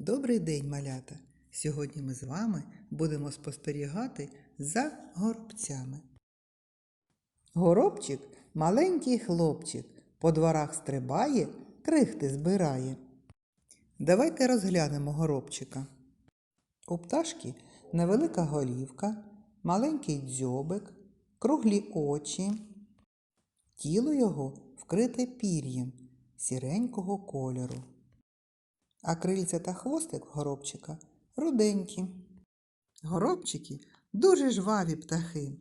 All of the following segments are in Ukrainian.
Добрий день, малята! Сьогодні ми з вами будемо спостерігати за горобцями. Горобчик маленький хлопчик, по дворах стрибає, крихти збирає. Давайте розглянемо горобчика. У пташки невелика голівка, маленький дзьобик, круглі очі. Тіло його вкрите пір'ям сіренького кольору а крильця та хвостик горобчика руденькі. Горобчики дуже жваві птахи.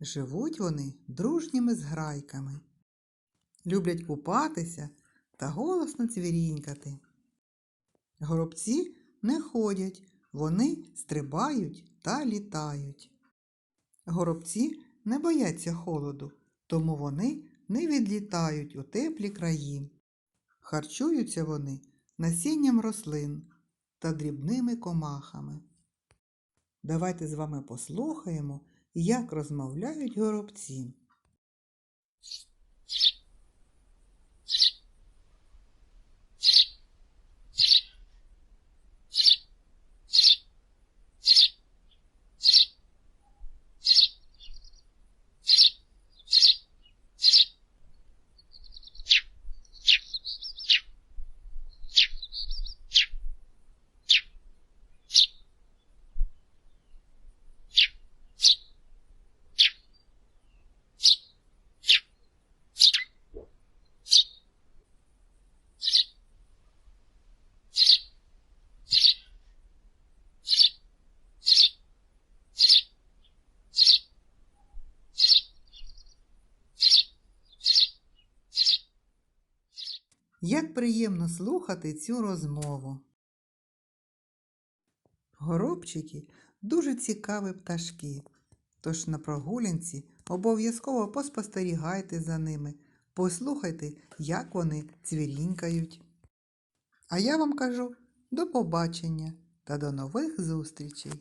Живуть вони дружніми зграйками. Люблять купатися та голосно цвірінькати. Горобці не ходять, вони стрибають та літають. Горобці не бояться холоду, тому вони не відлітають у теплі краї. Харчуються вони насінням рослин та дрібними комахами. Давайте з вами послухаємо, як розмовляють горобці. Як приємно слухати цю розмову. Горобчики дуже цікаві пташки, тож на прогулянці обов'язково поспостерігайте за ними, послухайте, як вони цвірінькають. А я вам кажу до побачення та до нових зустрічей!